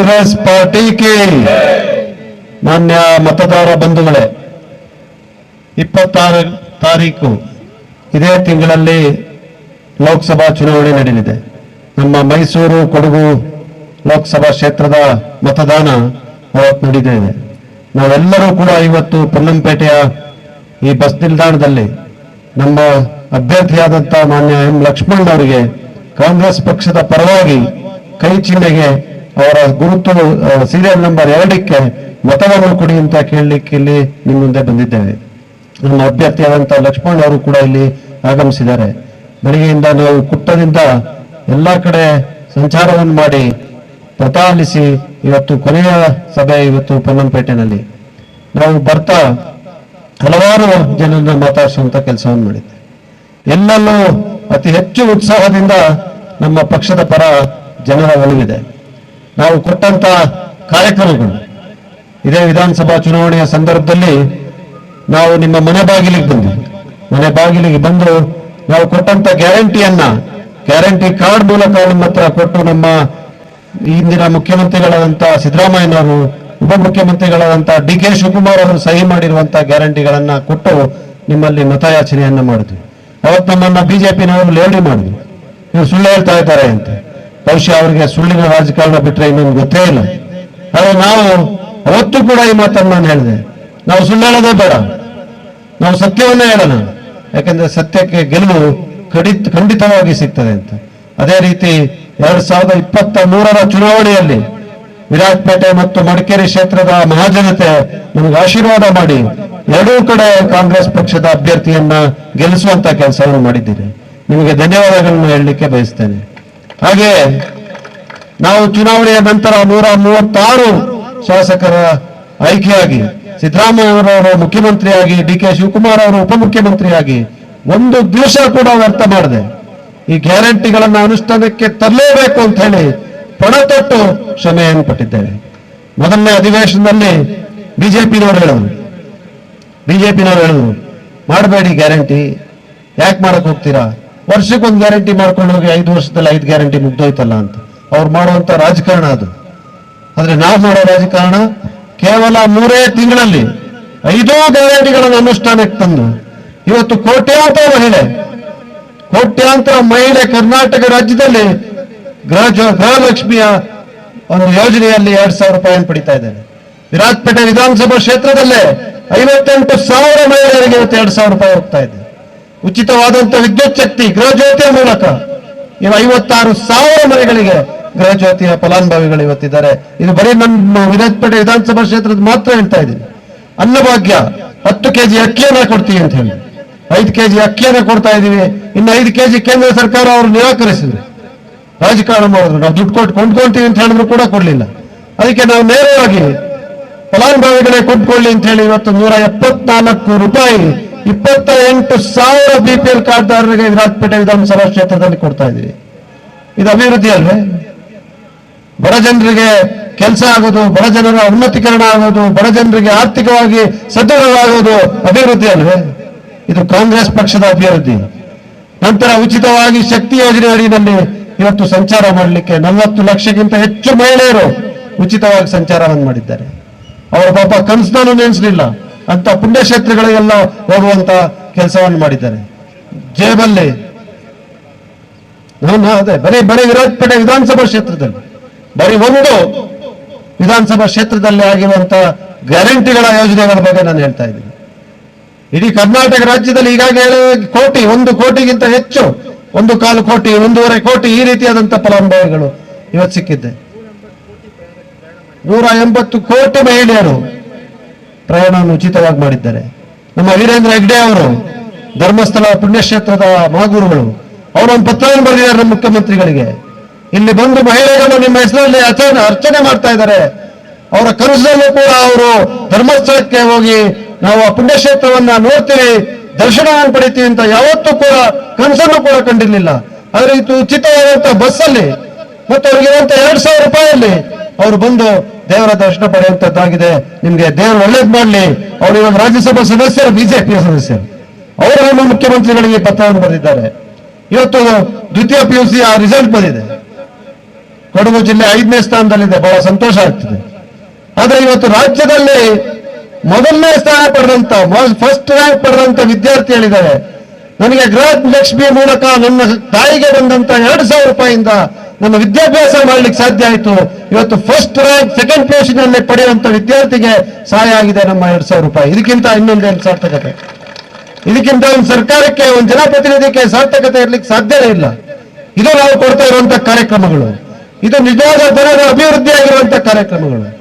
Congress party ಪಾರ್ಟಿಗೆ ಮಾನ್ಯ ಮತದಾರ ಬಂಧುಗಳೇ, ಇಪ್ಪತ್ತಾರ ತಾರೀಕು ಇದೇ ತಿಂಗಳಲ್ಲಿ ಲೋಕಸಭಾ ಚುನಾವಣೆ ನಡೆಯಲಿದೆ. ನಮ್ಮ ಮೈಸೂರು ಕೊಡಗು ಲೋಕಸಭಾ ಕ್ಷೇತ್ರದ ಮತದಾನ ಅವತ್ತು ನಡೆದಿದೆ ನಾವೆಲ್ಲರೂ ಕೂಡ ಇವತ್ತು ಪೊನ್ನಂಪೇಟೆಯ ಈ ಬಸ್ ನಿಲ್ದಾಣದಲ್ಲಿ ನಮ್ಮ ಅಭ್ಯರ್ಥಿಯಾದಂತಹ ಮಾನ್ಯ ಎಂ ಲಕ್ಷ್ಮಣ್ ಅವರಿಗೆ ಕಾಂಗ್ರೆಸ್ ಪಕ್ಷದ ಪರವಾಗಿ ಕೈ ಚಿಹ್ನೆಗೆ ಅವರ ಗುರುತು ಸೀರಿಯಲ್ ನಂಬರ್ ಎರಡಕ್ಕೆ ಮತವನ್ನು ಕೊಡಿ ಅಂತ ಕೇಳಲಿಕ್ಕೆ ಇಲ್ಲಿ ನಿಮ್ಮ ಮುಂದೆ ಬಂದಿದ್ದೇವೆ. ನಮ್ಮ ಅಭ್ಯರ್ಥಿಯಾದಂಥ ಲಕ್ಷ್ಮಣ್ ಅವರು ಕೂಡ ಇಲ್ಲಿ ಆಗಮಿಸಿದ್ದಾರೆ. ಬೆಳಗ್ಗೆಯಿಂದ ನಾವು ಕುಟ್ಟದಿಂದ ಎಲ್ಲಾ ಕಡೆ ಸಂಚಾರವನ್ನು ಮಾಡಿ ಪ್ರತಾಲಿಸಿ ಇವತ್ತು ಕೊನೆಯ ಸಭೆ ಇವತ್ತು ಪೊನ್ನಂಪೇಟೆನಲ್ಲಿ. ನಾವು ಬರ್ತಾ ಹಲವಾರು ಜನರನ್ನ ಮಾತಾಡಿಸುವಂತ ಕೆಲಸವನ್ನು ಮಾಡಿದ್ದೆ ಎಲ್ಲಲ್ಲೂ ಅತಿ ಹೆಚ್ಚು ಉತ್ಸಾಹದಿಂದ ನಮ್ಮ ಪಕ್ಷದ ಪರ ಜನರ ಒಲವಿದೆ. ನಾವು ಕೊಟ್ಟಂತ ಕಾರ್ಯಕ್ರಮಗಳು ಇದೇ ವಿಧಾನಸಭಾ ಚುನಾವಣೆಯ ಸಂದರ್ಭದಲ್ಲಿ ನಾವು ನಿಮ್ಮ ಮನೆ ಬಾಗಿಲಿಗೆ ಬಂದ್ವಿ. ಮನೆ ಬಾಗಿಲಿಗೆ ಬಂದು ನಾವು ಕೊಟ್ಟಂತ ಗ್ಯಾರಂಟಿಯನ್ನ, ಗ್ಯಾರಂಟಿ ಕಾರ್ಡ್ ಮೂಲಕ ನಿಮ್ಮ ಹತ್ರ ಕೊಟ್ಟು ನಮ್ಮ ಇಂದಿನ ಮುಖ್ಯಮಂತ್ರಿಗಳಾದಂತಹ ಸಿದ್ದರಾಮಯ್ಯನವರು ಉಪಮುಖ್ಯಮಂತ್ರಿಗಳಾದಂತಹ ಡಿ ಕೆ ಶಿವಕುಮಾರ್ ಅವರು ಸಹಿ ಮಾಡಿರುವಂತಹ ಗ್ಯಾರಂಟಿಗಳನ್ನ ಕೊಟ್ಟು ನಿಮ್ಮಲ್ಲಿ ಮತಯಾಚನೆಯನ್ನ ಮಾಡಿದ್ವಿ. ಅವತ್ತು ನಮ್ಮನ್ನ ಬಿಜೆಪಿನವರು ಲೇವಡಿ ಮಾಡಿದ್ವಿ ನೀವು ಸುಳ್ಳು ಹೇಳ್ತಾ ಇದ್ದಾರೆ ಅಂತ. ಬಹುಶಃ ಅವರಿಗೆ ಸುಳ್ಳಿನ ರಾಜಕಾರಣ ಬಿಟ್ರೆ ಇನ್ನೊಂದು ಗೊತ್ತೇ ಇಲ್ಲ. ಆದರೆ ನಾವು ಅವತ್ತು ಕೂಡ ಈ ಮಾತನ್ನು ನಾನು ಹೇಳಿದೆ. ನಾವು ಸುಳ್ಳು ಹೇಳೋದೇ ಬೇಡ. ನಾವು ಸತ್ಯವನ್ನೇ ಹೇಳೋಣ. ಯಾಕಂದ್ರೆ ಸತ್ಯಕ್ಕೆ ಗೆಲುವು ಖಂಡಿತ ಖಂಡಿತವಾಗಿ ಸಿಗ್ತದೆ ಅಂತ. ಅದೇ ರೀತಿ ಎರಡ್ ಸಾವಿರದ ಇಪ್ಪತ್ತ ಮೂರರ ಚುನಾವಣೆಯಲ್ಲಿ ವಿರಾಟ್ಪೇಟೆ ಮತ್ತು ಮಡಿಕೇರಿ ಕ್ಷೇತ್ರದ ಮಹಾಜನತೆ ನಮಗೆ ಆಶೀರ್ವಾದ ಮಾಡಿ ಎರಡೂ ಕಡೆ ಕಾಂಗ್ರೆಸ್ ಪಕ್ಷದ ಅಭ್ಯರ್ಥಿಯನ್ನ ಗೆಲ್ಲಿಸುವಂತ ಕೆಲಸವನ್ನು ಮಾಡಿದ್ದೀರಿ. ನಿಮಗೆ ಧನ್ಯವಾದಗಳನ್ನು ಹೇಳಲಿಕ್ಕೆ ಬಯಸ್ತೇನೆ. ಹಾಗೆ ನಾವು ಚುನಾವಣೆಯ ನಂತರ ನೂರ ಮೂವತ್ತಾರು ಶಾಸಕರ ಆಯ್ಕೆಯಾಗಿ ಸಿದ್ದರಾಮಯ್ಯನವರು ಮುಖ್ಯಮಂತ್ರಿಯಾಗಿ ಡಿ ಕೆ ಶಿವಕುಮಾರ್ ಅವರು ಉಪಮುಖ್ಯಮಂತ್ರಿಯಾಗಿ ಒಂದು ದಿವಸ ಕೂಡ ವ್ಯರ್ಥ ಮಾಡಿದೆ ಈ ಗ್ಯಾರಂಟಿಗಳನ್ನ ಅನುಷ್ಠಾನಕ್ಕೆ ತರಲೇಬೇಕು ಅಂತ ಹೇಳಿ ಪಣ ತೊಟ್ಟು ಶ್ರಮೆಯನ್ನು ಪಟ್ಟಿದ್ದೇವೆ ಮೊದಲನೇ ಅಧಿವೇಶನದಲ್ಲಿ ಬಿಜೆಪಿನವರು ಹೇಳಿದ್ರು ಬಿಜೆಪಿನವರು ಹೇಳಿದ್ರು ಮಾಡಬೇಡಿ ಗ್ಯಾರಂಟಿ, ಯಾಕೆ ಮಾಡಕ್ ಹೋಗ್ತೀರಾ? ವರ್ಷಕ್ಕೊಂದು ಗ್ಯಾರಂಟಿ ಮಾಡ್ಕೊಂಡು ಹೋಗಿ ಐದು ವರ್ಷದಲ್ಲಿ ಐದು ಗ್ಯಾರಂಟಿ ಮುಗ್ದೋಯ್ತಲ್ಲ ಅಂತ. ಅವ್ರು ಮಾಡುವಂತ ರಾಜಕಾರಣ ಅದು. ಆದ್ರೆ ನಾವು ಮಾಡೋ ರಾಜಕಾರಣ ಕೇವಲ ಮೂರೇ ತಿಂಗಳಲ್ಲಿ ಐದೋ ಗ್ಯಾರಂಟಿಗಳನ್ನು ಅನುಷ್ಠಾನಕ್ಕೆ ತಂದು. ಇವತ್ತು ಕೋಟ್ಯಾಂತರ ಮಹಿಳೆ ಕೋಟ್ಯಾಂತರ ಮಹಿಳೆ ಕರ್ನಾಟಕ ರಾಜ್ಯದಲ್ಲಿ ಗೃಹ ಗೃಹಲಕ್ಷ್ಮಿಯ ಒಂದು ಯೋಜನೆಯಲ್ಲಿ ಎರಡ್ ಸಾವಿರ ರೂಪಾಯಿಯನ್ನು ಪಡಿತಾ ಇದ್ದಾರೆ ವಿರಾಜಪೇಟೆ ವಿಧಾನಸಭಾ ಕ್ಷೇತ್ರದಲ್ಲೇ ಐವತ್ತೆಂಟು ಸಾವಿರ ಮಹಿಳೆಯರಿಗೆ ಇವತ್ತು ಎರಡ್ ಸಾವಿರ ರೂಪಾಯಿ ಹೋಗ್ತಾ ಇದೆ. ಉಚಿತವಾದಂತ ವಿದ್ಯುತ್ ಶಕ್ತಿ ಗೃಹ ಮೂಲಕ ಇವು ಐವತ್ತಾರು ಸಾವಿರ ಮನೆಗಳಿಗೆ ಗೃಹ ಜ್ಯೋತಿಯ ಫಲಾನುಭವಿಗಳು ಇವತ್ತಿದ್ದಾರೆ. ಇದು ಬರೀ ನಮ್ಮ ವಿರಾಜಪೇಟೆ ವಿಧಾನಸಭಾ ಕ್ಷೇತ್ರದ ಮಾತ್ರ ಹೇಳ್ತಾ ಇದ್ದೀನಿ. ಅನ್ನಭಾಗ್ಯ ಹತ್ತು ಕೆಜಿ ಅಕ್ಕಿಯನ್ನ ಕೊಡ್ತೀವಿ ಅಂತ ಹೇಳಿ. ಐದು ಕೆಜಿ ಅಕ್ಕಿಯನ್ನ ಕೊಡ್ತಾ ಇದೀವಿ ಇನ್ನು ಐದು ಕೆಜಿ ಕೇಂದ್ರ ಸರ್ಕಾರ ಅವರು ನಿರಾಕರಿಸಿದ್ರು. ರಾಜಕಾರಣ ಮಾಡಿದ್ರು. ನಾವು ದುಡ್ಡು ಕೊಟ್ಟು ಕೊಂಡ್ಕೊಂತೀವಿ ಅಂತ ಹೇಳಿದ್ರು ಕೂಡ ಕೊಡ್ಲಿಲ್ಲ. ಅದಕ್ಕೆ ನಾವು ನೇರವಾಗಿ ಫಲಾನುಭವಿಗಳೇ ಕೊಂಡ್ಕೊಳ್ಳಿ ಅಂತ ಹೇಳಿ ಇವತ್ತು ನೂರ ಎಪ್ಪತ್ನಾಲ್ಕು ರೂಪಾಯಿ ಇಪ್ಪತ್ತ ಎಂಟು ಸಾವಿರ ಬಿ ಪಿ ಎಲ್ ಕಾರ್ಡ್ದಾರರಿಗೆ ವಿರಾಜಪೇಟೆ ವಿಧಾನಸಭಾ ಕ್ಷೇತ್ರದಲ್ಲಿ ಕೊಡ್ತಾ ಇದ್ದೀವಿ. ಇದು ಅಭಿವೃದ್ಧಿ ಅಲ್ವೇ? ಬಡ ಜನರಿಗೆ ಕೆಲಸ ಆಗೋದು, ಬಡ ಜನರ ಉನ್ನತೀಕರಣ ಆಗೋದು, ಬಡ ಜನರಿಗೆ ಆರ್ಥಿಕವಾಗಿ ಸದೃಢವಾಗೋದು ಅಭಿವೃದ್ಧಿ ಅಲ್ವೇ? ಇದು ಕಾಂಗ್ರೆಸ್ ಪಕ್ಷದ ಅಭಿವೃದ್ಧಿ. ನಂತರ ಉಚಿತವಾಗಿ ಶಕ್ತಿ ಯೋಜನೆ ಅಡಿಯಲ್ಲಿ ಇವತ್ತು ಸಂಚಾರ ಮಾಡಲಿಕ್ಕೆ ನಲವತ್ತು ಲಕ್ಷಕ್ಕಿಂತ ಹೆಚ್ಚು ಮಹಿಳೆಯರು ಉಚಿತವಾಗಿ ಸಂಚಾರವನ್ನು ಮಾಡಿದ್ದಾರೆ. ಅವರ ಪಾಪ ಕನಸನ್ನು ನೆನೆಸಲಿಲ್ಲ. ಅಂತ ಪುಣ್ಯಕ್ಷೇತ್ರಗಳಿಗೆಲ್ಲ ಹೋಗುವಂತ ಕೆಲಸವನ್ನು ಮಾಡಿದ್ದಾರೆ. ಜೇಬಲ್ಲಿ ಅದೇ ಬರೀ ಬರೀ ವಿರಾಜಪೇಟೆ ವಿಧಾನಸಭಾ ಕ್ಷೇತ್ರದಲ್ಲಿ, ಬರೀ ಒಂದು ವಿಧಾನಸಭಾ ಕ್ಷೇತ್ರದಲ್ಲಿ ಆಗಿರುವಂತ ಗ್ಯಾರಂಟಿಗಳ ಯೋಜನೆಗಳ ಬಗ್ಗೆ ನಾನು ಹೇಳ್ತಾ ಇದ್ದೀನಿ. ಇಡೀ ಕರ್ನಾಟಕ ರಾಜ್ಯದಲ್ಲಿ ಈಗಾಗಲೇ ಕೋಟಿ, ಒಂದು ಕೋಟಿಗಿಂತ ಹೆಚ್ಚು, ಒಂದು ಕಾಲು ಕೋಟಿ, ಒಂದೂವರೆ ಕೋಟಿ ಈ ರೀತಿಯಾದಂತ ಫಲಾನುಭವಿಗಳು ಇವತ್ತು ಸಿಕ್ಕಿದ್ದೆ. ನೂರ ಎಂಬತ್ತು ಕೋಟಿ ಮಹಿಳೆಯರು ಪ್ರಯಾಣವನ್ನು ಉಚಿತವಾಗಿ ಮಾಡಿದ್ದಾರೆ. ನಮ್ಮ ವೀರೇಂದ್ರ ಹೆಗ್ಡೆ ಅವರು, ಧರ್ಮಸ್ಥಳ ಪುಣ್ಯಕ್ಷೇತ್ರದ ಮಹಾಗುರುಗಳು, ಅವರು ಒಂದು ಪತ್ರವನ್ನು ಬರೆದಿದ್ದಾರೆ ನಮ್ಮ ಮುಖ್ಯಮಂತ್ರಿಗಳಿಗೆ. ಇಲ್ಲಿ ಬಂದು ಮಹಿಳೆಯರನ್ನು ನಿಮ್ಮ ಹೆಸರಲ್ಲಿ ಅರ್ಚನೆ ಅರ್ಚನೆ ಮಾಡ್ತಾ ಇದ್ದಾರೆ. ಅವರ ಕನಸಲ್ಲೂ ಕೂಡ ಅವರು ಧರ್ಮಸ್ಥಳಕ್ಕೆ ಹೋಗಿ ನಾವು ಆ ಪುಣ್ಯಕ್ಷೇತ್ರವನ್ನ ನೋಡ್ತೀವಿ ದರ್ಶನವನ್ನು ಪಡಿತೀವಿ ಅಂತ ಯಾವತ್ತೂ ಕೂಡ ಕನಸನ್ನು ಕೂಡ ಕಂಡಿರ್ಲಿಲ್ಲ. ಆದ್ರೆ ಇದು ಉಚಿತವಾದಂತಹ ಬಸ್ಸಲ್ಲಿ ಮತ್ತು ಅವರಿಗೆ ಎರಡು ಸಾವಿರ ರೂಪಾಯಿಯಲ್ಲಿ ಅವರು ಬಂದು ದೇವರ ದರ್ಶನ ಪಡೆಯುವಂತದ್ದಾಗಿದೆ. ನಿಮ್ಗೆ ದೇವರು ಒಳ್ಳೇದ್ ಮಾಡ್ಲಿ. ಅವರು ಇವಾಗ ರಾಜ್ಯಸಭಾ ಸದಸ್ಯರು, ಬಿಜೆಪಿಯ ಸದಸ್ಯರು. ಅವರು ನಮ್ಮ ಮುಖ್ಯಮಂತ್ರಿಗಳಿಗೆ ಪತ್ರವನ್ನು ಬರೆದಿದ್ದಾರೆ. ಇವತ್ತು ದ್ವಿತೀಯ ಪಿ ಯು ಸಿ ಆ ರಿಸಲ್ಟ್ ಬಂದಿದೆ. ಕೊಡಗು ಜಿಲ್ಲೆ ಐದನೇ ಸ್ಥಾನದಲ್ಲಿದೆ. ಬಹಳ ಸಂತೋಷ ಆಗ್ತಿದೆ. ಆದ್ರೆ ಇವತ್ತು ರಾಜ್ಯದಲ್ಲಿ ಮೊದಲನೇ ಸ್ಥಾನ ಪಡೆದಂತ ಫಸ್ಟ್ ರ್ಯಾಂಕ್ ಪಡೆದಂತ ವಿದ್ಯಾರ್ಥಿ ಹೇಳಿದ್ದಾರೆ. ನನಗೆ ಗೃಹ ಲಕ್ಷ್ಮಿ ಮೂಲಕ ನನ್ನ ತಾಯಿಗೆ ಬಂದಂತ ಎರಡು ಸಾವಿರ ರೂಪಾಯಿಯಿಂದ ನನ್ನ ವಿದ್ಯಾಭ್ಯಾಸ ಮಾಡ್ಲಿಕ್ಕೆ ಸಾಧ್ಯ ಆಯಿತು. ಇವತ್ತು ಫಸ್ಟ್ ರ್ಯಾಂಕ್ ಸೆಕೆಂಡ್ ಪೊಸಿಷನ್ ಅಲ್ಲಿ ಪಡೆಯುವಂತ ವಿದ್ಯಾರ್ಥಿಗೆ ಸಹಾಯ ಆಗಿದೆ ನಮ್ಮ ಎರಡು ಸಾವಿರ ರೂಪಾಯಿ. ಇದಕ್ಕಿಂತ ಇನ್ನೊಂದೇನು ಸಾರ್ಥಕತೆ. ಇದಕ್ಕಿಂತ ಒಂದು ಸರ್ಕಾರಕ್ಕೆ, ಒಂದು ಜನಪ್ರತಿನಿಧಿಗೆ ಸಾರ್ಥಕತೆ ಇರ್ಲಿಕ್ಕೆ ಸಾಧ್ಯವೇ ಇಲ್ಲ. ಇದು ನಾವು ಕೊಡ್ತಾ ಇರುವಂತಹ ಕಾರ್ಯಕ್ರಮಗಳು. ಇದು ನಿಜವಾದ ಜನರ ಅಭಿವೃದ್ಧಿ ಆಗಿರುವಂತಹ ಕಾರ್ಯಕ್ರಮಗಳು.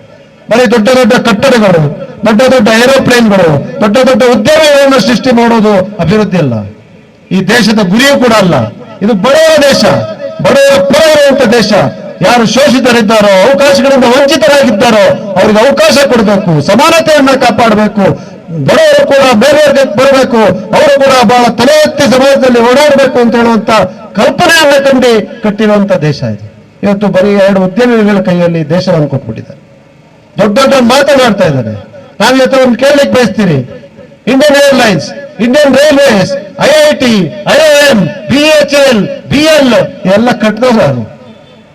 ಬರೀ ದೊಡ್ಡ ದೊಡ್ಡ ಕಟ್ಟಡಗಳು, ದೊಡ್ಡ ದೊಡ್ಡ ಏರೋಪ್ಲೇನ್ಗಳು, ದೊಡ್ಡ ದೊಡ್ಡ ಉದ್ಯೋಗಗಳನ್ನು ಸೃಷ್ಟಿ ಮಾಡೋದು ಅಭಿವೃದ್ಧಿ ಅಲ್ಲ. ಈ ದೇಶದ ಗುರಿಯೂ ಕೂಡ ಅಲ್ಲ. ಇದು ಬಡವರ ದೇಶ. ಬಡವರ ಪರ ಇರುವಂತ ದೇಶ. ಯಾರು ಶೋಷಿತರಿದ್ದಾರೋ, ಅವಕಾಶಗಳಿಂದ ವಂಚಿತರಾಗಿದ್ದಾರೋ, ಅವರಿಗೆ ಅವಕಾಶ ಕೊಡಬೇಕು, ಸಮಾನತೆಯನ್ನ ಕಾಪಾಡಬೇಕು. ಬಡವರು ಕೂಡ ಬೇರೆ ಬರಬೇಕು, ಅವರು ಕೂಡ ಬಹಳ ತಲೆ ಎತ್ತಿ ಸಮಾಜದಲ್ಲಿ ಓಡಾಡಬೇಕು ಅಂತ ಹೇಳುವಂತ ಕಲ್ಪನೆಯನ್ನ ಕಂಡಿ ಕಟ್ಟಿರುವಂತ ದೇಶ ಇದು. ಇವತ್ತು ಬರೀ ಎರಡು ಉದ್ಯಮಿಗಳ ಕೈಯಲ್ಲಿ ದೇಶವನ್ನು ಕೊಟ್ಬಿಟ್ಟಿದ್ದಾರೆ. ದೊಡ್ಡ ದೊಡ್ಡ ಮಾತನಾಡ್ತಾ ಇದ್ದಾರೆ. ನಾವು ಇವತ್ತು ಒಂದು ಕೇಳಲಿಕ್ಕೆ ಬಯಸ್ತೀರಿ. Indian Airlines Indian Railways I I T I M B H L B L ಎಲ್ಲ ಕಟ್ಟಿದವ್ರು ನಾನು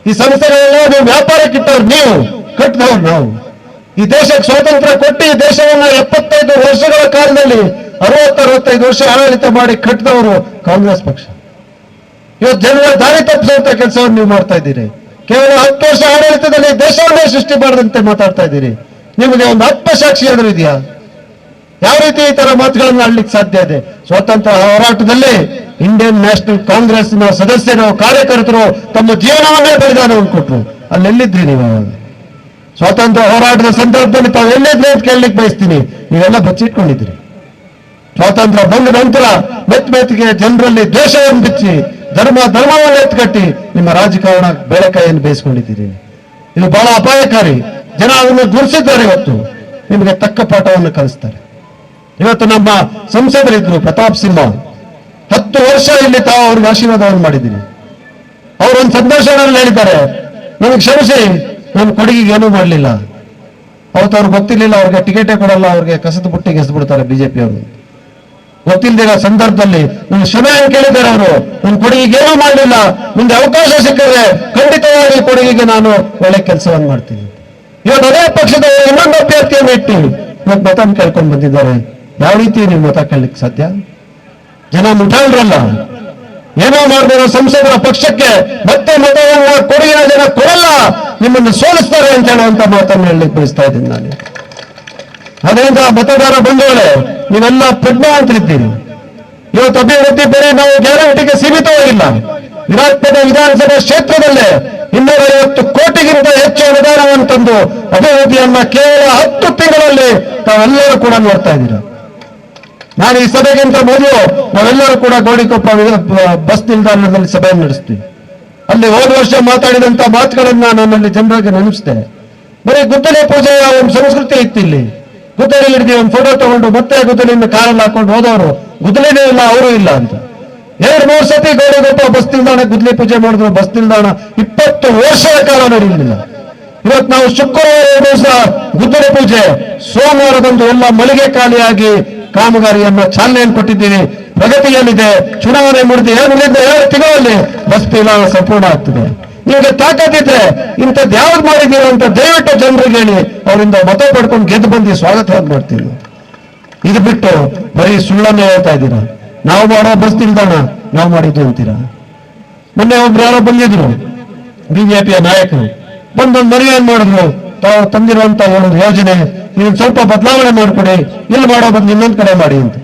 ಈ ಸಂಸ್ಥೆಗಳೆಲ್ಲ ನೀವು ವ್ಯಾಪಾರಕ್ಕೆ ಇಟ್ಟವ್ರು ನೀವು ಕಟ್ಟಿದವ್ರು ನಾವು. ಈ ದೇಶಕ್ಕೆ ಸ್ವಾತಂತ್ರ್ಯ ಕೊಟ್ಟು ಈ ದೇಶವನ್ನ ಎಪ್ಪತ್ತೈದು ವರ್ಷಗಳ ಕಾಲದಲ್ಲಿ ಅರವತ್ತರವತ್ತೈದು ವರ್ಷ ಆಡಳಿತ ಮಾಡಿ ಕಟ್ಟಿದವರು ಕಾಂಗ್ರೆಸ್ ಪಕ್ಷ. ಇವತ್ತು ಜನರ ದಾರಿ ತಪ್ಪಿಸುವಂತ ಕೆಲಸವನ್ನು ನೀವು ಮಾಡ್ತಾ ಇದ್ದೀರಿ. ಕೇವಲ ಹತ್ತು ವರ್ಷ ಆಡಳಿತದಲ್ಲಿ ದೇಶವನ್ನೇ ಸೃಷ್ಟಿ ಮಾಡದಂತೆ ಮಾತಾಡ್ತಾ ಇದ್ದೀರಿ. ನಿಮಗೆ ಒಂದು ಆತ್ಮಸಾಕ್ಷಿ ಆದರೂ ಇದೆಯಾ? ಯಾವ ರೀತಿ ಈ ತರ ಮಾತುಗಳನ್ನು ಆಡ್ಲಿಕ್ಕೆ ಸಾಧ್ಯ ಇದೆ? ಸ್ವಾತಂತ್ರ್ಯ ಹೋರಾಟದಲ್ಲಿ ಇಂಡಿಯನ್ ನ್ಯಾಷನಲ್ ಕಾಂಗ್ರೆಸ್ನ ಸದಸ್ಯರು ಕಾರ್ಯಕರ್ತರು ತಮ್ಮ ಜೀವನವನ್ನೇ ಬಲಿದಾನವನ್ನು ಕೊಟ್ಟರು ಅಲ್ಲೆಲ್ಲಿದ್ರಿ ನೀವು? ಸ್ವಾತಂತ್ರ್ಯ ಹೋರಾಟದ ಸಂದರ್ಭದಲ್ಲಿ ತಾವು ಎಲ್ಲಿದ್ರಿ ಅಂತ ಕೇಳಲಿಕ್ಕೆ ಬಯಸ್ತೀನಿ. ನೀವೆಲ್ಲ ಬಚ್ಚಿಟ್ಕೊಂಡಿದ್ರಿ ಸ್ವಾತಂತ್ರ್ಯ ಬಂದ ನಂತರ ಮೆತ್ ಮೆತ್ತಿಗೆ ಜನರಲ್ಲಿ ದ್ವೇಷವನ್ನು ಬಿಚ್ಚಿ, ಧರ್ಮ ಧರ್ಮವನ್ನು ಎತ್ಕಟ್ಟಿ ನಿಮ್ಮ ರಾಜಕಾರಣ ಬೆಳಕಾಯನ್ನು ಬೇಯಿಸ್ಕೊಂಡಿದ್ದೀರಿ. ಇದು ಬಹಳ ಅಪಾಯಕಾರಿ. ಜನ ಅದನ್ನು ಗುರುಸಿದ್ದಾರೆ ಇವತ್ತು. ನಿಮಗೆ ತಕ್ಕ ಪಾಠವನ್ನು ಕಲಿಸ್ತಾರೆ. ಇವತ್ತು ನಮ್ಮ ಸಂಸದರಿದ್ರು ಪ್ರತಾಪ್ ಸಿಂಹ. ಹತ್ತು ವರ್ಷ ಇಲ್ಲಿ ತಾವು ಅವ್ರಿಗೆ ಆಶೀರ್ವಾದವನ್ನು ಮಾಡಿದ್ದೀನಿ ಅವರು ಒಂದು ಸಂದರ್ಶನದಲ್ಲಿ ಹೇಳಿದ್ದಾರೆ. ನನಗೆ ಕ್ಷಮಿಸಿ ನಾನು ಕೊಡುಗೆಗೆ ಏನೂ ಮಾಡಲಿಲ್ಲ. ಅವತ್ತು ಅವ್ರಿಗೆ ಗೊತ್ತಿರ್ಲಿಲ್ಲ, ಅವ್ರಿಗೆ ಟಿಕೆಟೇ ಕೊಡಲ್ಲ, ಅವ್ರಿಗೆ ಕಸದ ಬುಟ್ಟಿಗೆ ಎಸ್ಬಿಡ್ತಾರೆ ಬಿಜೆಪಿ ಅವರು. ಗೊತ್ತಿಲ್ಲದಿರೋ ಸಂದರ್ಭದಲ್ಲಿ ನನ್ನ ಅಂತ ಕೇಳಿದ್ದಾರೆ ಅವರು? ನನ್ನ ಕೊಡುಗೆಗೆ ಏನೂ ಮಾಡಲಿಲ್ಲ. ಮುಂದೆ ಅವಕಾಶ ಸಿಕ್ಕಿದ್ರೆ ಖಂಡಿತವಾಗಿ ಕೊಡುಗೆಗೆ ನಾನು ಒಳ್ಳೆ ಕೆಲಸವನ್ನು ಮಾಡ್ತೀನಿ. ಇವತ್ತು ಅದೇ ಪಕ್ಷದ ಇನ್ನೊಂದು ಅಭ್ಯರ್ಥಿಯನ್ನು ಇಟ್ಟು ಇವತ್ತು ಮತ ಕೇಳ್ಕೊಂಡು ಬಂದಿದ್ದಾರೆ. ಯಾವ ರೀತಿ ನೀವು ಮತ ಕೇಳಲಿಕ್ಕೆ ಸಾಧ್ಯ? ಜನ ಮುಠಾಳ್ರಲ್ಲ. ಏನೋ ಮಾಡಿದಿರೋ ಸಂಸದರ ಪಕ್ಷಕ್ಕೆ ಮತ್ತೆ ಮತವನ್ನ ಕೊಡಿಯ ಜನ ಕೊಡಲ್ಲ. ನಿಮ್ಮನ್ನು ಸೋಲಿಸ್ತಾರೆ ಅಂತ ಹೇಳುವಂತ ಮಾತನ್ನು ಹೇಳಲಿಕ್ಕೆ ಬಯಸ್ತಾ ಇದ್ದೀನಿ ನಾನು. ಅದರಿಂದ ಮತದಾರ ಬಂಧುಗಳೇ, ನೀವೆಲ್ಲ ಪ್ರಜ್ಞಾವಂತರಿದ್ದೀರಿ ಇವತ್ತು ಅಭಿವೃದ್ಧಿ ಬೇರೆ ನಾವು ಗ್ಯಾರಂಟಿಗೆ ಸೀಮಿತವಾಗಿಲ್ಲ. ವಿರಾಟ್ಪೇಟೆ ವಿಧಾನಸಭಾ ಕ್ಷೇತ್ರದಲ್ಲೇ ಇನ್ನೂರೈವತ್ತು ಕೋಟಿಗಿಂತ ಹೆಚ್ಚು ಅನುದಾನವನ್ನು ತಂದು ಅಭಿವೃದ್ಧಿಯನ್ನ ಕೇವಲ ಹತ್ತು ತಿಂಗಳಲ್ಲಿ ತಾವೆಲ್ಲರೂ ಕೂಡ ನೋಡ್ತಾ ಇದ್ದೀರಾ? ನಾನು ಈ ಸಭೆಗಿಂತ ಮೊದಲು ನಾವೆಲ್ಲರೂ ಕೂಡ ಗೋಡಿಕೊಪ್ಪ ಬಸ್ ನಿಲ್ದಾಣದಲ್ಲಿ ಸಭೆಯನ್ನು ನಡೆಸ್ತೀವಿ. ಅಲ್ಲಿ ಹೋದ ವರ್ಷ ಮಾತಾಡಿದಂತ ಮಾತುಗಳನ್ನ ನನ್ನಲ್ಲಿ ಜನರಿಗೆ ನೆನಪಿಸ್ತೇನೆ. ಬರೀ ಗುದ್ದಲಿ ಪೂಜೆಯ ಒಂದು ಸಂಸ್ಕೃತಿ ಇತ್ತು ಇಲ್ಲಿ. ಗುದ್ದಲಿ ಹಿಡಿದು ಒಂದು ಫೋಟೋ ತಗೊಂಡು ಮತ್ತೆ ಗುದ್ದಲಿಯಿಂದ ಕಾರಲ್ಲಿ ಹಾಕೊಂಡು ಹೋದವರು, ಗುದ್ದಲಿನೇ ಇಲ್ಲ, ಅವರು ಇಲ್ಲ ಅಂತ. ಎರಡು ಮೂರು ಸತಿ ಗೌಡಿಗೊಪ್ಪ ಬಸ್ ನಿಲ್ದಾಣ, ಗುದ್ದಲಿ ಪೂಜೆ ಮಾಡಿದ್ರು ಬಸ್ ನಿಲ್ದಾಣ, ಇಪ್ಪತ್ತು ವರ್ಷದ ಕಾಲ ನಡೆಯಲಿಲ್ಲ. ಇವತ್ತು ನಾವು ಶುಕ್ರವಾರ ದಿವಸ ಗುದ್ದಲಿ ಪೂಜೆ ಸೋಮವಾರದಂದು ಎಲ್ಲ ಮಳಿಗೆ ಖಾಲಿಯಾಗಿ ಕಾಮಗಾರಿಯನ್ನ ಚಾಲನೆಯನ್ನು ಕೊಟ್ಟಿದ್ದೀನಿ ಪ್ರಗತಿಯಲ್ಲಿದೆ. ಚುನಾವಣೆ ಮುಡಿದು ಏನಿದೆ ಎರಡು ತಿಂಗಳಲ್ಲಿ ಬಸ್ ನಿಲ್ದಾಣ ಸಂಪೂರ್ಣ ಆಗ್ತದೆ. ನಿಮಗೆ ತಾಕತ್ತಿದ್ರೆ ಇಂಥದ್ದು ಯಾವ್ದು ಮಾಡಿದ್ದೀರೋ ಅಂತ ದಯವಿಟ್ಟು ಜನರಿಗೆ ಹೇಳಿ. ಅವರಿಂದ ಮತ ಪಡ್ಕೊಂಡು ಗೆದ್ದು ಬಂದು ಸ್ವಾಗತ ಮಾಡ್ತೀವಿ ಇದು ಬಿಟ್ಟು ಬರೀ ಸುಳ್ಳನ್ನೇ ಹೇಳ್ತಾ ಇದ್ದೀರಾ? ನಾವು ಮಾಡೋ ಬಸ್ ನಿಲ್ದಾಣ, ನಾವು ಮಾಡಿದ್ದು ಅಂತೀರಾ? ಮೊನ್ನೆ ಒಬ್ರು ಯಾರೋ ಬಂದಿದ್ರು, ಬಿಜೆಪಿಯ ನಾಯಕರು. ಬಂದೊಂದು ಮನವಿಯನ್ನು ಮಾಡಿದ್ರು? ತಾವು ತಂದಿರುವಂತ ಒಂದು ಯೋಜನೆ ಇದನ್ನ ಸ್ವಲ್ಪ ಬದಲಾವಣೆ ಮಾಡಿಕೊಡಿ, ಇಲ್ಲಿ ಮಾಡೋ ಬಂದು ಇನ್ನೊಂದು ಕಡೆ ಮಾಡಿ ಅಂತ.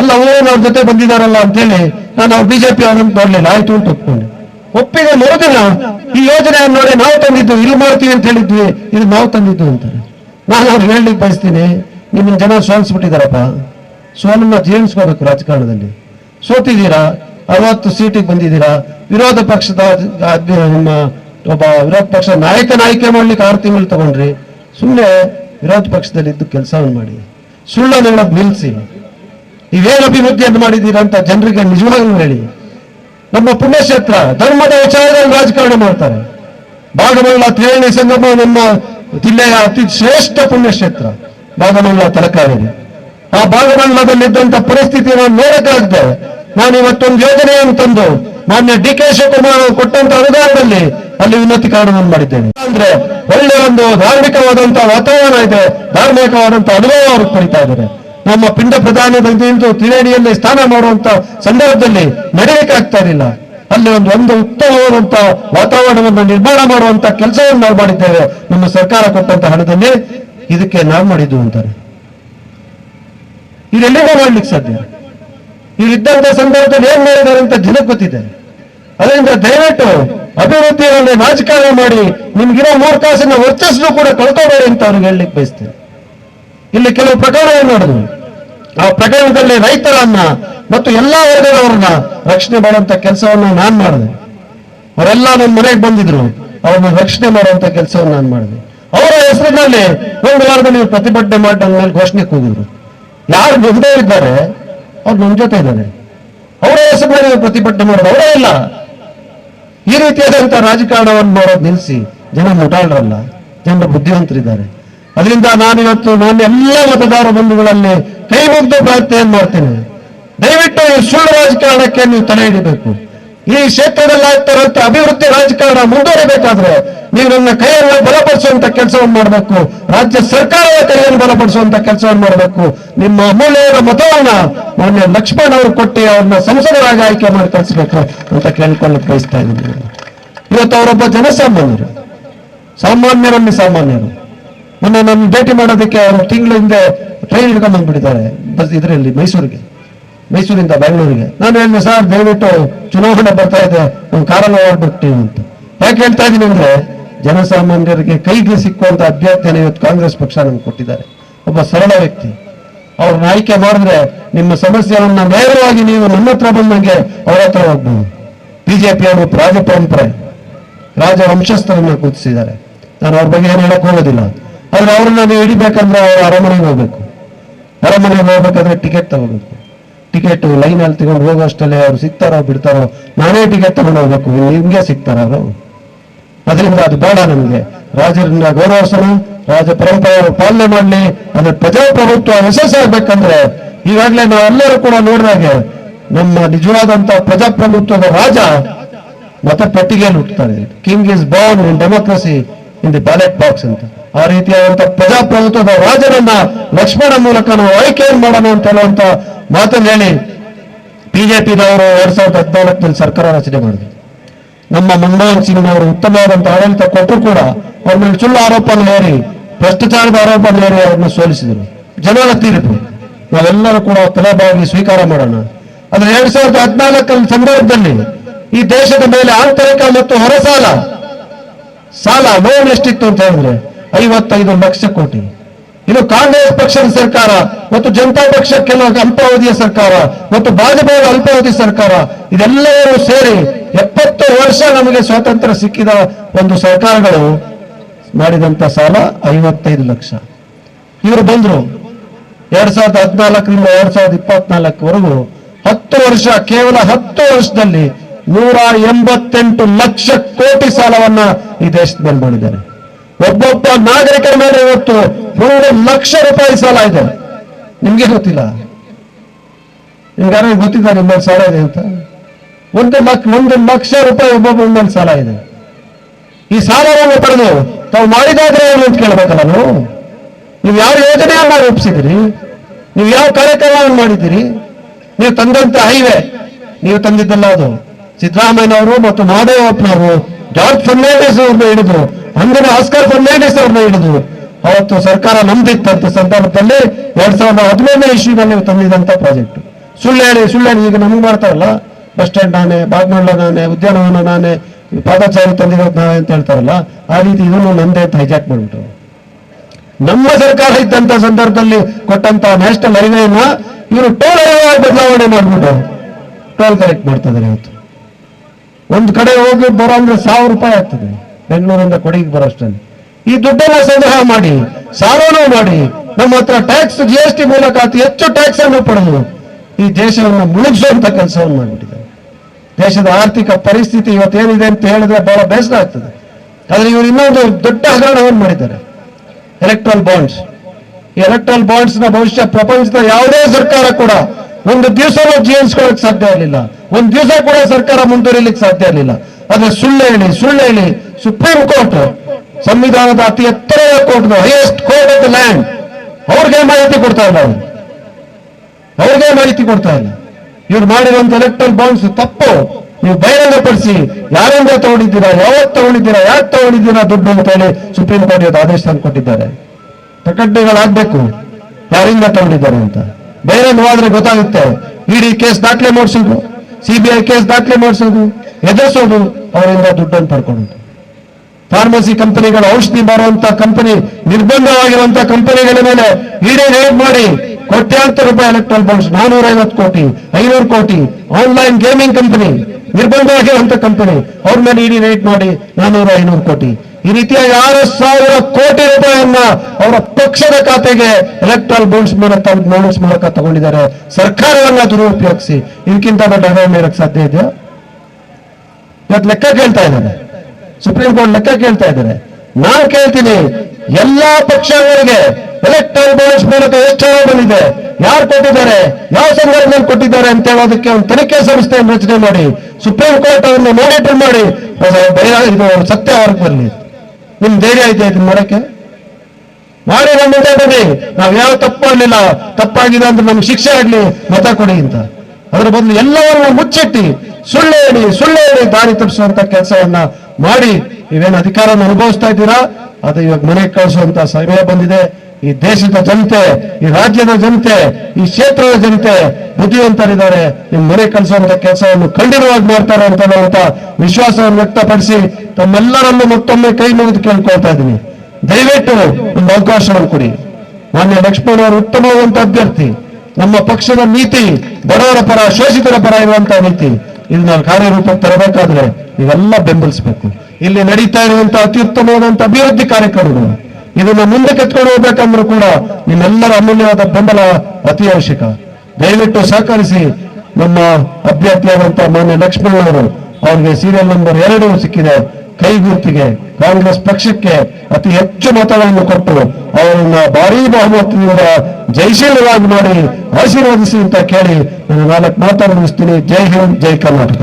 ಎಲ್ಲ ಊರಿನ ಅವ್ರ ಜೊತೆ ಬಂದಿದಾರಲ್ಲ ಅಂತೇಳಿ ನಾನು ಅವ್ರು ಬಿಜೆಪಿ ಅವ್ರನ್ನ ನೋಡ್ಲಿಲ್ಲ, ಆಯ್ತು ಅಂತ ಒಪ್ಕೊಂಡೆ. ಒಪ್ಪಿಗೆ ಮರುದಿನ ಈ ಯೋಜನೆಯನ್ನು ನೋಡಿ ನಾವು ತಂದಿದ್ದು, ಇಲ್ಲಿ ಮಾಡ್ತೀವಿ ಅಂತ ಹೇಳಿದ್ವಿ, ಇದು ನಾವು ತಂದಿದ್ದು ಅಂತಾರೆ. ನಾನು ಅವ್ರು ಹೇಳಲಿಕ್ಕೆ ಬಯಸ್ತೀನಿ, ನಿಮ್ಮನ್ನ ಜನ ಸೋಲಿಸ್ಬಿಟ್ಟಿದಾರಪ್ಪ. ಸೋಲನ್ನ ಜೀರ್ಣಿಸ್ಕೋಬೇಕು ರಾಜಕಾರಣದಲ್ಲಿ. ಸೋತಿದ್ದೀರಾ? ಅರವತ್ತು ಸೀಟಿಗೆ ಬಂದಿದ್ದೀರಾ? ವಿರೋಧ ಪಕ್ಷದ ನಿಮ್ಮ ಒಬ್ಬ ವಿರೋಧ ಪಕ್ಷ ನಾಯಕನ ಆಯ್ಕೆ ಮಾಡ್ಲಿಕ್ಕೆ ಆರು ತಿಂಗಳು ತಗೊಂಡ್ರಿ. ಸುಮ್ಮನೆ ವಿರೋಧ ಪಕ್ಷದಲ್ಲಿ ಇದ್ದು ಕೆಲಸವನ್ನು ಮಾಡಿ. ಸುಳ್ಳನ್ನು ಹೇಳೋದು ನಿಲ್ಲಿಸಿ ನೀವೇನು ಅಭಿವೃದ್ಧಿಯನ್ನು ಮಾಡಿದ್ದೀರಾ ಅಂತ ಜನರಿಗೆ ನಿಜವಾಗ್ಲೂ ಹೇಳಿ. ನಮ್ಮ ಪುಣ್ಯಕ್ಷೇತ್ರ, ಧರ್ಮದ ವಿಚಾರದಲ್ಲಿ ರಾಜಕಾರಣ ಮಾಡ್ತಾರೆ. ಭಾಗಮಂಡಲ ತ್ರಿವೇಣಿ ಸಂಗಮ ನಮ್ಮ ಜಿಲ್ಲೆಯ ಅತಿ ಶ್ರೇಷ್ಠ ಪುಣ್ಯಕ್ಷೇತ್ರ ಭಾಗಮಂಡಲ ತರಕಾರಿ ಆ ಭಾಗಮಂಡಲದಲ್ಲಿದ್ದಂತ ಪರಿಸ್ಥಿತಿಯನ್ನು ನೋಡಕ್ಕಾಗದೆ ನಾನು ಇವತ್ತೊಂದು ಯೋಜನೆಯನ್ನು ತಂದು ಮಾನ್ಯ ಡಿ ಕೆ ಶಿವಕುಮಾರ್ ಕೊಟ್ಟಂತ ಅನುದಾನದಲ್ಲಿ ಅಲ್ಲಿ ಉನ್ನತೀಕರಣವನ್ನು ಮಾಡಿದ್ದೇವೆ ಅಂದ್ರೆ ಒಳ್ಳೆ ಒಂದು ಧಾರ್ಮಿಕವಾದಂತಹ ವಾತಾವರಣ ಇದೆ ಧಾರ್ಮಿಕವಾದಂತಹ ಅನುಭವ ಅವರು ಪಡಿತಾ ಇದ್ದಾರೆ. ನಮ್ಮ ಪಿಂಡ ಪ್ರಧಾನದಲ್ಲಿ ತ್ರಿವೇಣಿಯಲ್ಲಿ ಸ್ನಾನ ಮಾಡುವಂತ ಸಂದರ್ಭದಲ್ಲಿ ನಡೆಯಕ್ಕಾಗ್ತಾ ಇರಲಿಲ್ಲ. ಅಲ್ಲಿ ಒಂದು ಒಂದು ಉತ್ತಮವಾದಂತಹ ವಾತಾವರಣವನ್ನು ನಿರ್ಮಾಣ ಮಾಡುವಂತಹ ಕೆಲಸವನ್ನು ನಾವು ಮಾಡಿದ್ದೇವೆ. ನಮ್ಮ ಸರ್ಕಾರ ಕೊಟ್ಟಂತ ಹಣದಲ್ಲಿ ಇದಕ್ಕೆ ನಾವು ಮಾಡಿದ್ದು ಅಂತಾರೆ. ಇದೆಲ್ಲಿಗೂ ಮಾಡ್ಲಿಕ್ಕೆ ಸಾಧ್ಯ? ಇವರಿದ್ದಂತ ಸಂದರ್ಭದಲ್ಲಿ ಏನ್ ಮಾಡಿದ್ದಾರೆ ಅಂತ ಜನಕ್ಕೆ ಗೊತ್ತಿದೆ. ಅದರಿಂದ ದಯವಿಟ್ಟು ಅಭಿವೃದ್ಧಿಯಲ್ಲಿ ರಾಜಕಾರಣ ಮಾಡಿ ನಿಮ್ಗಿರೋ ಮೂರು ಕಾಸಿನ ವರ್ಚಸ್ಸು ಕೂಡ ಕಳ್ಕೋಬೇಡಿ ಅಂತ ಅವ್ರಿಗೆ ಹೇಳಲಿಕ್ಕೆ ಬಯಸ್ತೇನೆ. ಇಲ್ಲಿ ಕೆಲವು ಪ್ರಕರಣಗಳು ನೋಡಿದ್ವಿ. ಆ ಪ್ರಕರಣದಲ್ಲಿ ರೈತರನ್ನ ಮತ್ತು ಎಲ್ಲಾ ವರ್ಗದವರನ್ನ ರಕ್ಷಣೆ ಮಾಡುವಂತ ಕೆಲಸವನ್ನು ನಾನ್ ಮಾಡಿದೆ. ಅವರೆಲ್ಲ ನನ್ನ ಮನೆಗೆ ಬಂದಿದ್ರು, ಅವ್ರನ್ನ ರಕ್ಷಣೆ ಮಾಡುವಂತ ಕೆಲಸವನ್ನು ನಾನು ಮಾಡಿದೆ. ಅವರ ಹೆಸರಿನಲ್ಲಿ ಒಂದು ವಾರದ ನೀವು ಪ್ರತಿಭಟನೆ ಮಾಡಿ ಘೋಷಣೆ ಕೂಗಿದ್ರು. ಯಾರು ಬಂದೇ ಇದ್ದಾರೆ, ಅವ್ರು ನನ್ನ ಜೊತೆ ಇದ್ದಾರೆ. ಅವರ ಹೆಸರಿನಲ್ಲಿ ನೀವು ಪ್ರತಿಭಟನೆ ಮಾಡೋದು ಅವರೇ ಇಲ್ಲ. ಈ ರೀತಿಯಾದಂತಹ ರಾಜಕಾರಣವನ್ನು ಮಾಡೋದು ನಿಲ್ಲಿಸಿ. ಜನ ಮುಟಾಳರಲ್ಲ, ಜನರು ಬುದ್ಧಿವಂತರಿದ್ದಾರೆ. ಅದರಿಂದ ನಾನಿವತ್ತು ನಾನು ಎಲ್ಲ ಮತದಾರ ಬಂಧುಗಳಲ್ಲಿ ಕೈ ಮುಗ್ದು ಪ್ರಾರ್ಥನೆ ಮಾಡ್ತೇನೆ. ದಯವಿಟ್ಟು ಈ ಸುಳ್ಳು ರಾಜಕಾರಣಕ್ಕೆ ನೀವು ತಲೆ ಹಿಡಿಬೇಕು. ಈ ಕ್ಷೇತ್ರದಲ್ಲಿ ಆಗ್ತಾರಂತ ಅಭಿವೃದ್ಧಿ ರಾಜಕಾರಣ ಮುಂದುವರಿಬೇಕಾದ್ರೆ ನೀವು ನನ್ನ ಕೈಯನ್ನು ಬಲಪಡಿಸುವಂತ ಕೆಲಸವನ್ನು ಮಾಡಬೇಕು. ರಾಜ್ಯ ಸರ್ಕಾರದ ಕೈಯನ್ನು ಬಲಪಡಿಸುವಂತ ಕೆಲಸವನ್ನು ಮಾಡಬೇಕು. ನಿಮ್ಮ ಅಮೂಲ್ಯವಾದ ಮತವನ್ನ ಮಾನ್ಯ ಲಕ್ಷ್ಮಣ್ ಅವರು ಕೊಟ್ಟು ಅವ್ರನ್ನ ಸಂಸದರಾಗಿ ಆಯ್ಕೆ ಮಾಡಿ ಕಳಿಸ್ಬೇಕು ಅಂತ ಕೇಳ್ಕೊಳ್ಳಕ್ಕೆ ಬಯಸ್ತಾ ಇದ್ದೀನಿ. ಇವತ್ತು ಅವರೊಬ್ಬ ಜನಸಾಮಾನ್ಯರು ಸಾಮಾನ್ಯರಲ್ಲಿ ಸಾಮಾನ್ಯರು. ಮೊನ್ನೆ ನನ್ನ ಭೇಟಿ ಮಾಡೋದಕ್ಕೆ ಅವರು ತಿಂಗಳ ಹಿಂದೆ ಟ್ರೈನ್ ಹಿಡ್ಕೊಂಡು ಬಂದ್ಬಿಟ್ಟಿದ್ದಾರೆ ಬಸ್ ಇದರಲ್ಲಿ ಮೈಸೂರಿಗೆ. ಮೈಸೂರಿಂದ ಬೆಂಗಳೂರಿಗೆ. ನಾನು ಹೇಳಿದೆ, ಸರ್, ದಯವಿಟ್ಟು ಚುನಾವಣೆ ಬರ್ತಾ ಇದೆ, ಒಂದು ಕಾರಲ್ಲಿ ಹೊರಡ್ಬಿಟ್ಟು ಅಂತ. ಯಾಕೆ ಹೇಳ್ತಾ ಇದ್ದೀನಿ ಅಂದ್ರೆ, ಜನಸಾಮಾನ್ಯರಿಗೆ ಕೈಗೆ ಸಿಕ್ಕುವಂತ ಅಭ್ಯರ್ಥಿಯನ್ನು ಇವತ್ತು ಕಾಂಗ್ರೆಸ್ ಪಕ್ಷ ನಮ್ಗೆ ಕೊಟ್ಟಿದ್ದಾರೆ. ಒಬ್ಬ ಸರಳ ವ್ಯಕ್ತಿ. ಅವ್ರನ್ನ ಆಯ್ಕೆ ಮಾಡಿದ್ರೆ ನಿಮ್ಮ ಸಮಸ್ಯೆಯನ್ನ ನೇರವಾಗಿ ನೀವು ನನ್ನ ಹತ್ರ ಬಂದಂಗೆ ಅವ್ರ ಹತ್ರ ಹೋಗ್ಬೋದು. ಬಿಜೆಪಿ ಅವರು ರಾಜ ಪರಂಪರೆ, ರಾಜ ವಂಶಸ್ಥರನ್ನ ಕೂತಿಸಿದ್ದಾರೆ ನಾನು ಅವ್ರ ಬಗ್ಗೆ ಏನು ಹೇಳಕ್ ಹೋಗೋದಿಲ್ಲ. ಆದ್ರೆ ಅವ್ರನ್ನ ನೀವು ಹಿಡಿಬೇಕಂದ್ರೆ ಅವ್ರ ಅರಮನೆಗೆ ಹೋಗ್ಬೇಕು. ಅರಮನೆಗೆ ಹೋಗ್ಬೇಕಾದ್ರೆ ಟಿಕೆಟ್ ತಗೋಬೇಕು. ಟಿಕೆಟ್ ಲೈನ್ ಅಲ್ಲಿ ತಗೊಂಡು ಹೋಗೋಷ್ಟಲ್ಲೇ ಅವ್ರು ಸಿಗ್ತಾರೋ ಬಿಡ್ತಾರೋ ನಾನೇ ಟಿಕೆಟ್ ತಗೊಂಡು ಹೋಗ್ಬೇಕು. ನಿಮ್ಗೆ ಸಿಗ್ತಾರ ಅವರು. ಅದರಿಂದ ಅದು ಬೇಡ ನಮಗೆ. ರಾಜರನ್ನ ಗೌರವಿಸೋಣ ರಾಜ ಪರಂಪರೆ ಪಾಲನೆ ಮಾಡಲಿ ಅಂದ್ರೆ ಪ್ರಜಾಪ್ರಭುತ್ವ ಯಶಸ್ಸಾಗಬೇಕಂದ್ರೆ ಈಗಾಗಲೇ ನಾವೆಲ್ಲರೂ ಕೂಡ ನೋಡಿದಾಗೆ ನಮ್ಮ ನಿಜವಾದಂತ ಪ್ರಜಾಪ್ರಭುತ್ವದ ರಾಜ ಮತಪೆಟ್ಟಿಗೆಯಲ್ಲಿ ಹುಟ್ಟುತ್ತಾರೆ. King is born in democracy in the ballot box ಅಂತ. ಆ ರೀತಿಯಾದಂತಹ ಪ್ರಜಾಪ್ರಭುತ್ವದ ರಾಜನನ್ನ ಲಕ್ಷ್ಮಣ ಮೂಲಕ ನಾವು ಆಯ್ಕೆಯನ್ನು ಮಾಡೋಣ ಅಂತ ಹೇಳುವಂತ ಮಾತನ್ನು ಹೇಳಿ ಬಿಜೆಪಿದವರು ಎರಡ್ ಸಾವಿರದ ಹದಿನಾಲ್ಕಲ್ಲಿ ಸರ್ಕಾರ ರಚನೆ ಮಾಡಿದ್ರು. ನಮ್ಮ ಮನಮೋಹನ್ ಸಿಂಗ್ ಅವರು ಉತ್ತಮವಾದಂತಹ ಆಡಳಿತ ಕೊಟ್ಟರು ಕೂಡ ಅವ್ರ ಮೇಲೆ ಸುಳ್ಳು ಆರೋಪವನ್ನು ಹೇರಿ, ಭ್ರಷ್ಟಾಚಾರದ ಆರೋಪ ಹೇರಿ ಅವ್ರನ್ನ ಸೋಲಿಸಿದರು. ಜನರ ತೀರ್ಪು. ನಾವೆಲ್ಲರೂ ಕೂಡ ತಲೆಬಾಗಿ ಸ್ವೀಕಾರ ಮಾಡೋಣ. ಆದ್ರೆ ಎರಡ್ ಸಾವಿರದ ಹದಿನಾಲ್ಕರ ಸಂದರ್ಭದಲ್ಲಿ ಈ ದೇಶದ ಮೇಲೆ ಆಂತರಿಕ ಮತ್ತು ಹೊರ ಸಾಲ ಸಾಲ ಲೋನ್ ಎಷ್ಟಿತ್ತು ಅಂತ ಹೇಳಿದ್ರೆ ಐವತ್ತೈದು ಲಕ್ಷ ಕೋಟಿ. ಇನ್ನು ಕಾಂಗ್ರೆಸ್ ಪಕ್ಷದ ಸರ್ಕಾರ, ಮತ್ತು ಜನತಾ ಪಕ್ಷ ಕೆಲವು ಅಲ್ಪಾವಧಿಯ ಸರ್ಕಾರ, ಮತ್ತು ಭಾಜಪದ ಅಲ್ಪಾವಧಿ ಸರ್ಕಾರ ಇದೆಲ್ಲವೂ ಸೇರಿ ಎಪ್ಪತ್ತು ವರ್ಷ ನಮಗೆ ಸ್ವಾತಂತ್ರ್ಯ ಸಿಕ್ಕಿದ ಒಂದು ಸರ್ಕಾರಗಳು ಮಾಡಿದಂತ ಸಾಲ ಐವತ್ತೈದು ಲಕ್ಷ. ಇವರು ಬಂದ್ರು ಎರಡ್ ಸಾವಿರದ ಹದಿನಾಲ್ಕರಿಂದ ಎರಡ್ ಸಾವಿರದ ಇಪ್ಪತ್ನಾಲ್ಕವರೆಗೂ ಹತ್ತು ವರ್ಷ, ಕೇವಲ ಹತ್ತು ವರ್ಷದಲ್ಲಿ ನೂರ ಎಂಬತ್ತೆಂಟು ಲಕ್ಷ ಕೋಟಿ ಸಾಲವನ್ನ ಈ ದೇಶದ ಮೇಲೆ ಮಾಡಿದ್ದಾರೆ. ಒಬ್ಬೊಬ್ಬ ನಾಗರಿಕರ ಮೇಲೆ ಇವತ್ತು ಮೂರು ಲಕ್ಷ ರೂಪಾಯಿ ಸಾಲ ಇದೆ. ನಿಮ್ಗೆ ಗೊತ್ತಿಲ್ಲ? ನಿಮ್ಗಾರು ಗೊತ್ತಿಲ್ಲ ನಿಮ್ಮ ಮೇಲೆ ಸಾಲ ಇದೆ ಅಂತ. ಒಂದು ಲಕ್ಷ ಒಂದು ಲಕ್ಷ ರೂಪಾಯಿ ಒಬ್ಬೊಬ್ಬ ಸಾಲ ಇದೆ. ಈ ಸಾಲವನ್ನು ಪಡೆದು ತಾವು ಮಾಡಿದಾದ್ರೆ ಏನು ಅಂತ ಕೇಳ್ಬೇಕಲ್ಲ ನಾವು? ನೀವು ಯಾವ ಯೋಜನೆಯನ್ನ ರೂಪಿಸಿದಿರಿ ನೀವು ಯಾವ ಕಾರ್ಯಕ್ರಮವನ್ನು ಮಾಡಿದ್ದೀರಿ? ನೀವು ತಂದಂತ ಹೈವೇ, ನೀವು ತಂದಿದ್ದಲ್ಲ ಅದು ಸಿದ್ದರಾಮಯ್ಯನವರು ಮತ್ತು ಮಹದೇವಪ್ಪನವರು ಜಾರ್ಜ್ ಫರ್ನಾಂಡಿಸ್ ಅವ್ರನ್ನ ಹಿಡಿದು, ಅಂದಿನ ಆಸ್ಕರ್ ಫರ್ನಾಂಡಿಸ್ ಅವ್ರನ್ನ ಹಿಡಿದು ಅವತ್ತು ಸರ್ಕಾರ ನಂಬಿತ್ತಂತ ಸಂದರ್ಭದಲ್ಲಿ ಎರಡ್ ಸಾವಿರದ ಹದಿನೈದನೇ ಇಶ್ಯೂನಲ್ಲಿ ತಂದಿದಂತ ಪ್ರಾಜೆಕ್ಟ್. ಸುಳ್ಳು ಹೇಳಿ ಸುಳ್ಳು ಹೇಳಿ, ಈಗ ನಮ್ಗೆ ಮಾಡ್ತಾರಲ್ಲ? ಬಸ್ ಸ್ಟ್ಯಾಂಡ್ ನಾನೇ ಬಾಗ್ಮಂಡ್ಲ ನಾನೇ, ಉದ್ಯಾನವನ ನಾನೇ, ಪಾದಚಾರಿ ತಂದಿರೋದು ನಾವೇ ಅಂತ ಹೇಳ್ತಾರಲ್ಲ, ಆ ರೀತಿ ಇದನ್ನು ನಂದೇ ಅಂತ ಹೈಜಾಕ್ ಮಾಡ್ಬಿಟ್ರು. ನಮ್ಮ ಸರ್ಕಾರ ಇದ್ದಂತ ಸಂದರ್ಭದಲ್ಲಿ ಕೊಟ್ಟಂತ ನ್ಯಾಷನಲ್ ಹೈವೇನ ಇವರು ಟೋಲ್ ಹೈವೇ ಬದಲಾವಣೆ ಮಾಡ್ಬಿಟ್ಟು ಟೋಲ್ ಕಲೆಕ್ಟ್ ಮಾಡ್ತಾ ಇವತ್ತು. ಒಂದು ಕಡೆ ಹೋಗಿ ಬರೋ ಅಂದ್ರೆ ಸಾವಿರ ರೂಪಾಯಿ ಆಗ್ತದೆ. ಬೆಂಗಳೂರಿಂದ ಕೊಡಗಿಗೆ ಬರೋಷ್ಟಲ್ಲಿ ಈ ದುಡ್ಡನ್ನ ಸಂಗ್ರಹ ಮಾಡಿ, ಸಾಲನೂ ಮಾಡಿ, ನಮ್ಮ ಹತ್ರ ಟ್ಯಾಕ್ಸ್ ಜಿ ಎಸ್ ಟಿ ಮೂಲಕ ಅತಿ ಹೆಚ್ಚು ಟ್ಯಾಕ್ಸ್ ಅನ್ನು ಪಡೆದು ಈ ದೇಶವನ್ನು ಮುಳುಗಿಸುವಂತ ಕೆಲಸವನ್ನು ಮಾಡಿಬಿಟ್ಟಿದ್ದಾರೆ. ದೇಶದ ಆರ್ಥಿಕ ಪರಿಸ್ಥಿತಿ ಇವತ್ತೇನಿದೆ ಅಂತ ಹೇಳಿದ್ರೆ ಬಹಳ ಬೇಸರ ಆಗ್ತದೆ. ಆದ್ರೆ ಇವರು ಇನ್ನೊಂದು ದೊಡ್ಡ ಹಗರಣವನ್ನು ಮಾಡಿದ್ದಾರೆ. ಎಲೆಕ್ಟ್ರಲ್ ಬಾಂಡ್ಸ್ ಈ ಎಲೆಕ್ಟ್ರಲ್ ಬಾಂಡ್ಸ್ನ ಭವಿಷ್ಯ ಪ್ರಪಂಚದ ಯಾವುದೇ ಸರ್ಕಾರ ಕೂಡ ಒಂದು ದಿವಸ ಜೀವಿಸ್ಕೊಳ್ಳಕ್ ಸಾಧ್ಯ ಇರಲಿಲ್ಲ. ಒಂದು ದಿವಸ ಕೂಡ ಸರ್ಕಾರ ಮುಂದುವರಿಲಿಕ್ಕೆ ಸಾಧ್ಯ ಇರಲಿಲ್ಲ. ಆದ್ರೆ ಸುಳ್ಳು ಹೇಳಿ ಸುಳ್ಳು ಹೇಳಿ ಸುಪ್ರೀಂ ಕೋರ್ಟ್ ಸಂವಿಧಾನದ ಅತಿ ಎತ್ತರದ court highest court of the land ಅವ್ರಿಗೆ ಮಾಹಿತಿ ಕೊಡ್ತಾ ಇಲ್ಲ ಅವರು. ಅವ್ರಿಗೆ ಮಾಹಿತಿ ಕೊಡ್ತಾ ಇಲ್ಲ. ಇವ್ರು ಮಾಡಿರುವಂತ ಎಲೆಕ್ಟ್ರಲ್ ಬಾಂಡ್ಸ್ ತಪ್ಪು. ನೀವು ಬಹಿರಂಗಪಡಿಸಿ ಯಾರಿಂದ ತಗೊಂಡಿದ್ದೀರಾ ಯಾವತ್ತು ತಗೊಂಡಿದ್ದೀರಾ, ಯಾಕೆ ತಗೊಂಡಿದ್ದೀರಾ ದುಡ್ಡು ಅಂತ ಹೇಳಿ ಸುಪ್ರೀಂ ಕೋರ್ಟ್ ಇವತ್ತು ಆದೇಶ ಕೊಟ್ಟಿದ್ದಾರೆ ಪ್ರಕಟಣೆಗಳಾಗಬೇಕು. ಯಾರಿಂದ ತಗೊಂಡಿದ್ದಾರೆ ಅಂತ. ಬಹಿರಂಗವಾದ್ರೆ ಗೊತ್ತಾಗುತ್ತೆ. ಇಡಿ ಕೇಸ್ ದಾಖಲೆ ಮಾಡಿಸೋದು ಸಿಬಿಐ ಕೇಸ್ ದಾಖಲೆ ಮಾಡಿಸೋದು ಎದುರಿಸೋದು ಅವರಿಂದ ದುಡ್ಡನ್ನು ಪಡ್ಕೊಳ್ಳೋದು. ಫಾರ್ಮಸಿ ಕಂಪನಿಗಳು ಔಷಧಿ ಮಾರುವಂತಹ ಕಂಪನಿ ನಿರ್ಬಂಧವಾಗಿರುವಂತಹ ಕಂಪನಿಗಳ ಮೇಲೆ ಇಡೀ ರೇಟ್ ಮಾಡಿ ಕೋಟ್ಯಾಂತರ ರೂಪಾಯಿ ಎಲೆಕ್ಟ್ರಲ್ ಬಾಂಡ್ಸ್ ನಾನೂರ ಐವತ್ತು ಕೋಟಿ, ಐನೂರು ಕೋಟಿ ಆನ್ಲೈನ್ ಗೇಮಿಂಗ್ ಕಂಪನಿ ನಿರ್ಬಂಧವಾಗಿರುವಂತ ಕಂಪನಿ, ಅವ್ರ ಮೇಲೆ ಇಡೀ ರೇಟ್ ಮಾಡಿ ನಾನೂರ, ಐನೂರು ಕೋಟಿ. ಈ ರೀತಿಯಾಗಿ ಆರು ಸಾವಿರ ಕೋಟಿ ರೂಪಾಯಿಯನ್ನ ಅವರ ಪಕ್ಷದ ಖಾತೆಗೆ ಎಲೆಕ್ಟ್ರಲ್ ಬಾಂಡ್ಸ್ ಮೂಲಕ ನೋಟಿಸ್ ಮೂಲಕ ತಗೊಂಡಿದ್ದಾರೆ. ಸರ್ಕಾರವನ್ನ ದುರುಪಯೋಗಿಸಿ. ಇದಕ್ಕಿಂತ ದೊಡ್ಡ ಸಾಧ್ಯ ಇದೆಯಾ? ಇವತ್ತು ಲೆಕ್ಕ ಕೇಳ್ತಾ ಇದ್ದಾರೆ ಸುಪ್ರೀಂ ಕೋರ್ಟ್ ಲೆಕ್ಕ ಕೇಳ್ತಾ ಇದ್ದಾರೆ. ನಾನು ಕೇಳ್ತೀನಿ, ಎಲ್ಲಾ ಪಕ್ಷಗಳಿಗೆ ಎಲೆಕ್ಟ್ರಲ್ ಬಾಂಡ್ಸ್ ಮೂಲಕ ಎಷ್ಟು ಹಣ ಬಂದಿದೆ, ಯಾರು ಕೊಟ್ಟಿದ್ದಾರೆ, ಯಾವ ಸಂದರ್ಭದಲ್ಲಿ ಕೊಟ್ಟಿದ್ದಾರೆ ಅಂತ ಹೇಳೋದಕ್ಕೆ ಒಂದು ತನಿಖೆ ಸಂಸ್ಥೆಯನ್ನು ರಚನೆ ಮಾಡಿ, ಸುಪ್ರೀಂ ಕೋರ್ಟ್ ಅವರನ್ನು ಮಾನಿಟರ್ ಮಾಡಿ ಇದು ಸತ್ಯ ಹೊರಗೆ ಬರಲಿ ನಿಮ್ ಧೈರ್ಯ ಐತೆ ಇದನ್ನ ಮಾಡಕ್ಕೆ? ಮಾಡಿ ನಮ್ಮ ಬನ್ನಿ. ನಾವ್ ಯಾವ ತಪ್ಪು ಮಾಡಲಿಲ್ಲ ತಪ್ಪಾಗಿದೆ ಅಂದ್ರೆ ನಮ್ಗೆ ಶಿಕ್ಷೆ ಆಗ್ಲಿ, ಮತ ಕೊಡಿ ಅಂತ. ಅದರ ಬದಲು ಎಲ್ಲವನ್ನ ಮುಚ್ಚಿಟ್ಟಿ ಸುಳ್ಳು ಹೇಳಿ ಸುಳ್ಳು ಹೇಳಿ ದಾರಿ ತಪ್ಪಿಸುವಂತ ಕೆಲಸವನ್ನ ಮಾಡಿ, ನೀವೇನು ಅಧಿಕಾರನ ಅನುಭವಿಸ್ತಾ ಇದ್ದೀರಾ? ಅದು ಇವಾಗ ಮನೆಗೆ ಕಳಿಸುವಂತ ಸಮಯ ಬಂದಿದೆ. ಈ ದೇಶದ ಜನತೆ, ಈ ರಾಜ್ಯದ ಜನತೆ, ಈ ಕ್ಷೇತ್ರದ ಜನತೆ ಬುದ್ಧಿವಂತರಿದ್ದಾರೆ. ನಿಮ್ ಮನೆ ಕಳಿಸುವಂತ ಕೆಲಸವನ್ನು ಖಂಡಿತವಾಗಿ ಮಾಡ್ತಾರೆ ಅಂತ ಅನ್ನುವಂತ ವಿಶ್ವಾಸವನ್ನು ವ್ಯಕ್ತಪಡಿಸಿ ತಮ್ಮೆಲ್ಲರನ್ನು ಮತ್ತೊಮ್ಮೆ ಕೈ ಮುಗಿದು ಕೇಳ್ಕೊಳ್ತಾ ಇದ್ದೀನಿ. ದಯವಿಟ್ಟು ಒಂದು ಅವಕಾಶವನ್ನು ಕೊಡಿ. ಮಾನ್ಯ ಲಕ್ಷ್ಮಣ್ ಅವರು ಉತ್ತಮವಾದಂತ ಅಭ್ಯರ್ಥಿ. ನಮ್ಮ ಪಕ್ಷದ ನೀತಿ, ಬಡವರ ಪರ, ಶೋಷಿತರ ಪರ ಇರುವಂತಹ ನೀತಿ. ಇದನ್ನ ಕಾರ್ಯರೂಪಕ್ಕೆ ತರಬೇಕಾದ್ರೆ ನೀವೆಲ್ಲ ಬೆಂಬಲಿಸಬೇಕು. ಇಲ್ಲಿ ನಡೀತಾ ಇರುವಂತಹ ಅತ್ಯುತ್ತಮವಾದಂತ ಅಭಿವೃದ್ಧಿ ಕಾರ್ಯಕ್ರಮಗಳು. ಇದನ್ನ ಮುಂದೆ ಕತ್ಕೊಂಡು ಹೋಗ್ಬೇಕಂದ್ರೂ ಕೂಡ ನಿಮ್ಮೆಲ್ಲರ ಅಮೂಲ್ಯವಾದ ಬೆಂಬಲ ಅತಿ ಅವಶ್ಯಕ. ದಯವಿಟ್ಟು ಸಹಕರಿಸಿ ನಮ್ಮ ಅಭ್ಯರ್ಥಿಯಾದಂತ ಮಾನ್ಯ ಲಕ್ಷ್ಮಣ್ ಅವರು ಅವರಿಗೆ ಸೀರಿಯಲ್ ನಂಬರ್ ಎರಡು ಸಿಕ್ಕಿದೆ. ಕೈಗುರ್ತಿಗೆ ಕಾಂಗ್ರೆಸ್ ಪಕ್ಷಕ್ಕೆ ಅತಿ ಹೆಚ್ಚು ಮತಗಳನ್ನು ಕೊಟ್ಟು ಅವರನ್ನ ಭಾರೀ ಬಹುಮತದಿಂದ ಜಯಶೀಲವಾಗಿ ಮಾಡಿ ಆಶೀರ್ವದಿಸಿ ಅಂತ ಕೇಳಿ ನಾನು ನಾಲ್ಕು ಮಾತಾಡಿಸ್ತೀನಿ ಜೈ ಹಿಂದ್, ಜೈ ಕರ್ನಾಟಕ.